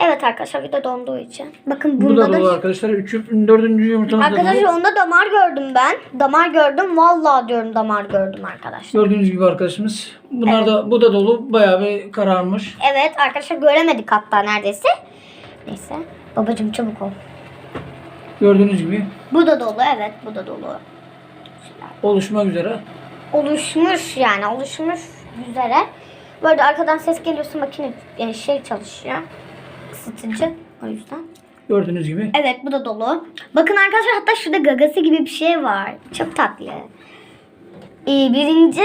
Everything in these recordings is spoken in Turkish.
Evet arkadaşlar bir de donduğu için. Bakın Bu bunda da da... dolu arkadaşlar. Üçü, dördüncü yumurtamız da Arkadaşlar dolu. onda damar gördüm ben. Damar gördüm. Vallahi diyorum damar gördüm arkadaşlar. Gördüğünüz gibi arkadaşımız. Bunlar da bu da dolu. Bayağı bir kararmış. Evet arkadaşlar göremedik hatta neredeyse. Neyse. Babacım çabuk ol. Gördüğünüz gibi Bu da dolu evet bu da dolu. oluşmak üzere. Oluşmuş yani oluşmuş üzere. Böyle arkadan ses geliyorsa makine yani şey çalışıyor. Isıtıcı o yüzden. Gördüğünüz gibi. Evet bu da dolu. Bakın arkadaşlar hatta şurada gagası gibi bir şey var. Çok tatlı. Ee, birinci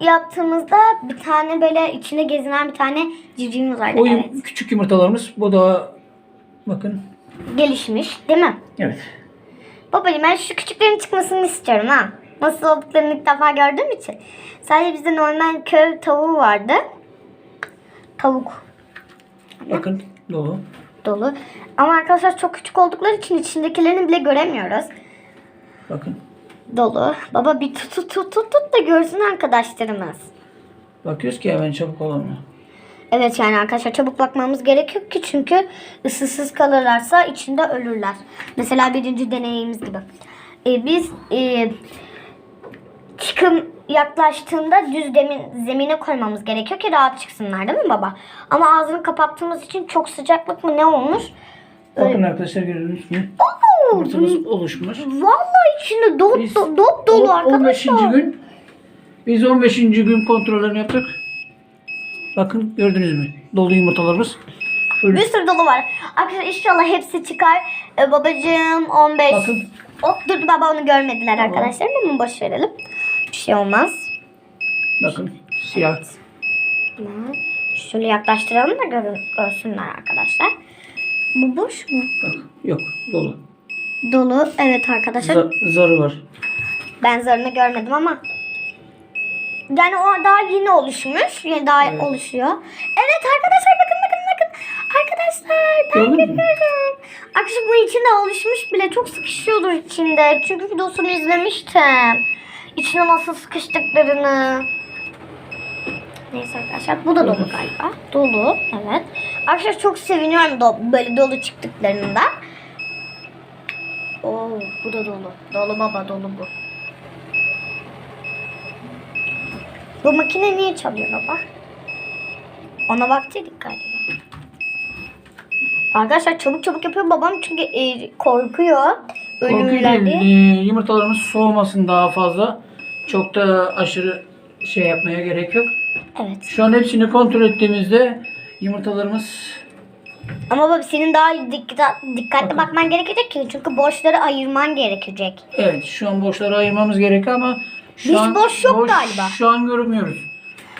yaptığımızda bir tane böyle içinde gezinen bir tane civcivimiz vardı. O evet. küçük yumurtalarımız. Bu da bakın. Gelişmiş değil mi? Evet. Babacığım ben şu küçüklerin çıkmasını istiyorum ha. Nasıl olduklarını ilk defa gördüğüm için. Sadece bizde normal köy tavuğu vardı. Tavuk Bakın dolu. dolu. Ama arkadaşlar çok küçük oldukları için içindekilerini bile göremiyoruz. Bakın. Dolu. Baba bir tut tut tut tut tut da görsün arkadaşlarımız. Bakıyoruz ki hemen çabuk olamıyor. Evet yani arkadaşlar çabuk bakmamız gerekiyor ki çünkü ısısız kalırlarsa içinde ölürler. Mesela birinci deneyimiz gibi. Ee, biz e, çıkım yaklaştığında düz demin, zemine koymamız gerekiyor ki rahat çıksınlar değil mi baba? Ama ağzını kapattığımız için çok sıcaklık mı ne olmuş? Bakın arkadaşlar gördüğünüz gibi. Oo, Yumurtamız oluşmuş. vallahi içinde dop, Biz dop, dop dolu arkadaşlar. 15. gün biz 15. gün kontrollerini yaptık. Bakın gördünüz mü? Dolu yumurtalarımız. Öyle. Bir sürü dolu var. Arkadaşlar inşallah hepsi çıkar. Ee, babacığım 15. Bakın. Hop dur baba onu görmediler Tamam. arkadaşlar ama boş verelim. Şey olmaz. Bakın siyah. Şöyle yaklaştıralım da görün, görsünler arkadaşlar. Bu boş mu? Bak yok dolu. Dolu. Evet arkadaşlar. Za- zarı var. Ben zarını görmedim ama. Yani o daha yeni oluşmuş. Yani daha Evet. oluşuyor. Evet arkadaşlar bakın bakın bakın. Arkadaşlar ben Gördün görüyorum. Arkadaşlar bu içinde oluşmuş bile. Çok sıkışıyordur içinde. Çünkü videosunu izlemiştim. İçine nasıl sıkıştıklarını. Neyse arkadaşlar bu da dolu galiba. Dolu evet. Arkadaşlar çok seviniyorum do- böyle dolu çıktıklarında. Oo bu da dolu. Dolu baba dolu bu. Bu makine niye çalıyor baba? Ona baktıydık galiba. Arkadaşlar çabuk çabuk yapıyor babam çünkü e, korkuyor. Ölürler diye. e, yumurtalarımız soğumasın daha fazla. Çok da aşırı şey yapmaya gerek yok. Evet. Şu an hepsini kontrol ettiğimizde yumurtalarımız Ama baba senin daha dikkat, dikkatli bakman gerekecek ki çünkü boşları ayırman gerekecek. evet şu an boşları ayırmamız gerekiyor ama şu Hiç an boş yok galiba. Şu an görmüyoruz.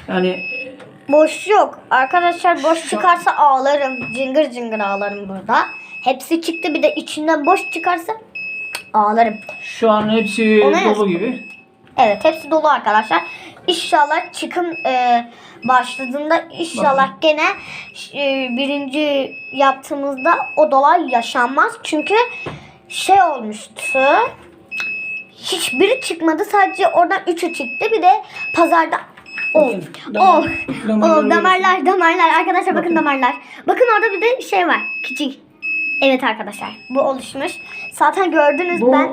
Yani Boş yok. Arkadaşlar boş çıkarsa ağlarım. Cıngır cıngır ağlarım burada. Hepsi çıktı bir de içinden boş çıkarsa ağlarım. şu an hepsi Ona dolu yazık. gibi. Evet hepsi dolu arkadaşlar. İnşallah çıkım e, başladığında inşallah gene e, birinci yaptığımızda o dolay yaşanmaz. Çünkü şey olmuştu. Hiçbiri çıkmadı. Sadece oradan üçü çıktı. Bir de pazarda Oh, Bakın, oh, damar- oh, damarlar, damarlar. Arkadaşlar bakın. Bakın. damarlar. Bakın orada bir de şey var. Küçük. Evet arkadaşlar. Bu oluşmuş. Zaten gördünüz Bu ben.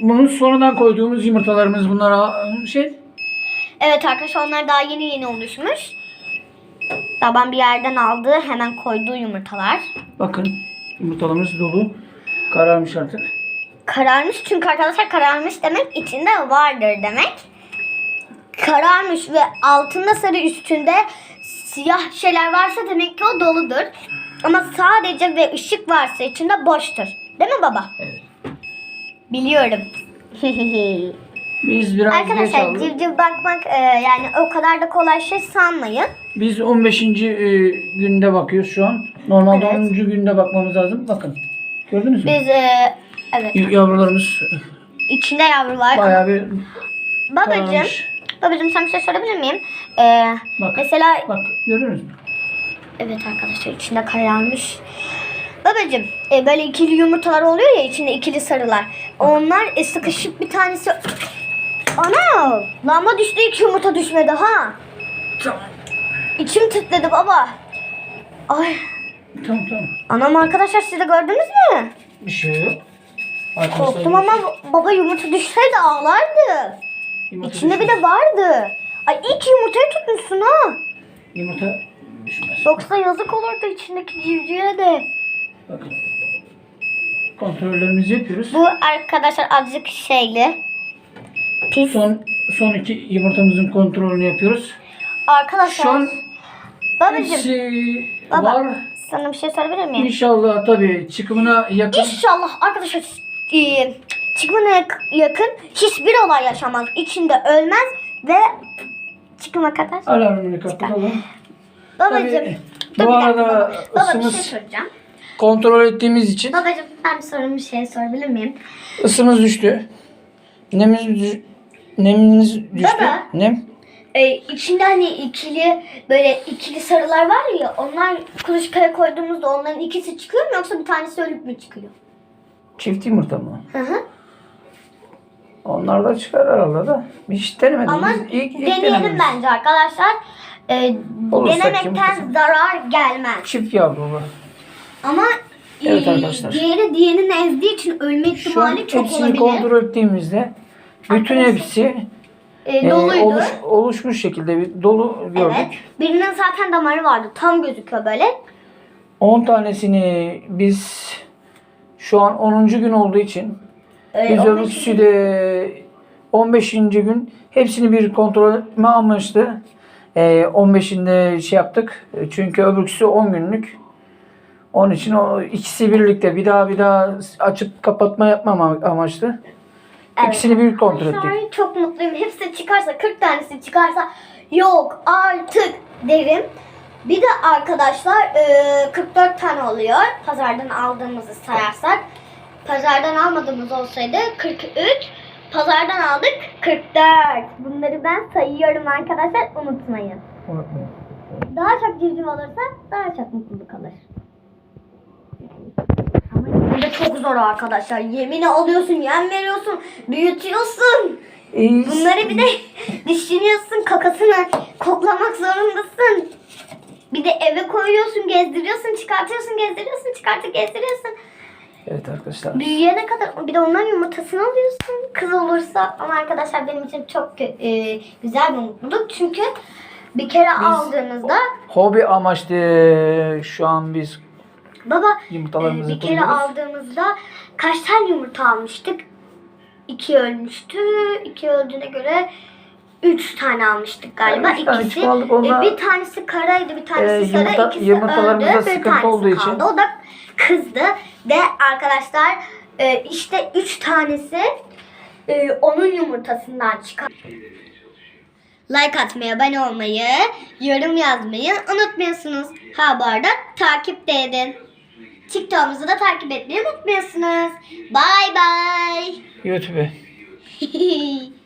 bunu sonradan koyduğumuz yumurtalarımız bunlara şey Evet arkadaşlar onlar daha yeni yeni oluşmuş. Babam bir yerden aldı. Hemen koyduğu yumurtalar. bakın yumurtalarımız dolu. Kararmış artık. Kararmış çünkü arkadaşlar kararmış demek içinde vardır demek. Kararmış ve altında sarı üstünde siyah şeyler varsa demek ki o doludur. Ama sadece ve ışık varsa içinde boştur. Değil mi baba? Evet. Biliyorum. Biz biraz geç arkadaşlar aldık. civciv bakmak e, yani o kadar da kolay şey sanmayın. Biz 15. e, günde bakıyoruz şu an. Normalde Evet. 10. günde bakmamız lazım. Bakın. Gördünüz mü? Biz e, evet Y- Yavrularımız içinde yavru var. bayağı bir Babacım, kararmış. babacım sen bir şey sorabilir miyim? Ee, Bak. mesela Bak gördünüz mü? evet arkadaşlar içinde kararmış. Babacım e, böyle ikili yumurtalar oluyor ya içinde ikili sarılar. Onlar e, sıkışıp bir tanesi Ana! Lamba düştü iki yumurta düşmedi ha. Tamam. İçim titredi baba. Ay Tamam tamam. Anam arkadaşlar siz de gördünüz mü? Bir şey yok. Korktum ama baba yumurta düşseydi ağlardı. Yumurta İçinde bir düşmez. de vardı. Ay iyi ki yumurtayı tutmuşsun ha. Yumurta düşmez. Yoksa yazık olurdu içindeki civcive de. Bakın. Kontrollerimizi yapıyoruz. Bu arkadaşlar azıcık şeyli. Pis. Son son iki yumurtamızın kontrolünü yapıyoruz. Arkadaşlar. Şu an babacığım Baba. var. sana bir şey sorabilir miyim? İnşallah tabii çıkımına yakın. İnşallah arkadaşlar e, çıkımına yak- yakın hiçbir olay yaşamaz. İçinde ölmez ve çıkıma kadar. Alarmını kapatalım. Babacığım. Tabii, bu arada baba. Baba bir şey ısımız soracağım. Kontrol ettiğimiz için Babacığım ben bir sorun bir şey sorabilir miyim? ısımız düştü. Nemimiz, düş- nemimiz düştü. Baba. Nem. Ee, içinde hani ikili böyle ikili sarılar var ya onlar kuluçkaya koyduğumuzda onların ikisi çıkıyor mu yoksa bir tanesi ölüp mü çıkıyor? Çift yumurta mı? Hı hı. Onlar da çıkar herhalde da. Hiç denemedim. Ama Biz ilk, ilk deneyelim denememiz. bence arkadaşlar. Ee, Olursa denemekten zarar gelmez. Çift yavru bu. Ama Evet e, arkadaşlar. diğeri diğerini ezdiği için ölme Şu an ihtimali çok hepsini olabilir. kontrol ettiğimizde bütün Arkadaşlar, hepsi E, e, doluydu. oluş, oluşmuş şekilde bir dolu gördük. evet. Birinin zaten damarı vardı. Tam gözüküyor böyle. 10 tanesini biz şu an 10. gün olduğu için Ee, biz 15 öbürküsü de 15. gün hepsini bir kontrol etme amaçlı e, 15'inde şey yaptık. E, Çünkü öbürküsü 10 günlük. Onun için o ikisi birlikte bir daha bir daha açıp kapatma yapmam amaçlı. Evet. İkisini bir kontrol ettik. Arkadaşlar çok mutluyum. Hepsi çıkarsa 40 tanesi çıkarsa yok artık derim. Bir de arkadaşlar e, 44 tane oluyor. Pazardan aldığımızı sayarsak. Pazardan almadığımız olsaydı 43. Pazardan aldık 44. Bunları ben sayıyorum arkadaşlar unutmayın. Unutmayın. Daha çok civciv olursa daha çok mutluluk alır. Ama bu da çok zor arkadaşlar. Yemini alıyorsun, yem veriyorsun, büyütüyorsun. Bunları bir de düşünüyorsun, kakasını koklamak zorundasın. Bir de eve koyuyorsun, gezdiriyorsun, çıkartıyorsun, gezdiriyorsun, çıkartıp gezdiriyorsun. Evet arkadaşlar. Büyüyene kadar bir de onların yumurtasını alıyorsun. Kız olursa ama arkadaşlar benim için çok e, güzel bir mutluluk. Çünkü bir kere aldığımızda Hobi amaçlı şu an biz baba e, bir kere koyuyoruz. aldığımızda kaç tane yumurta almıştık? İki ölmüştü. İki öldüğüne göre üç tane almıştık galiba. Üç tane İkisi, çıkardık. Onlar- e, bir tanesi karaydı, bir tanesi E, sarı, yumurta- ikisi yumurtalarımızda öldü, bir sıkıntı tanesi olduğu kaldı. için- O da kızdı. Ve arkadaşlar e, işte üç tanesi e, onun yumurtasından çıkar. Like atmayı, abone olmayı, yorum yazmayı unutmuyorsunuz. Ha bu arada takip de edin. TikTok'umuzu da takip etmeyi unutmuyorsunuz. Bye bye. YouTube'e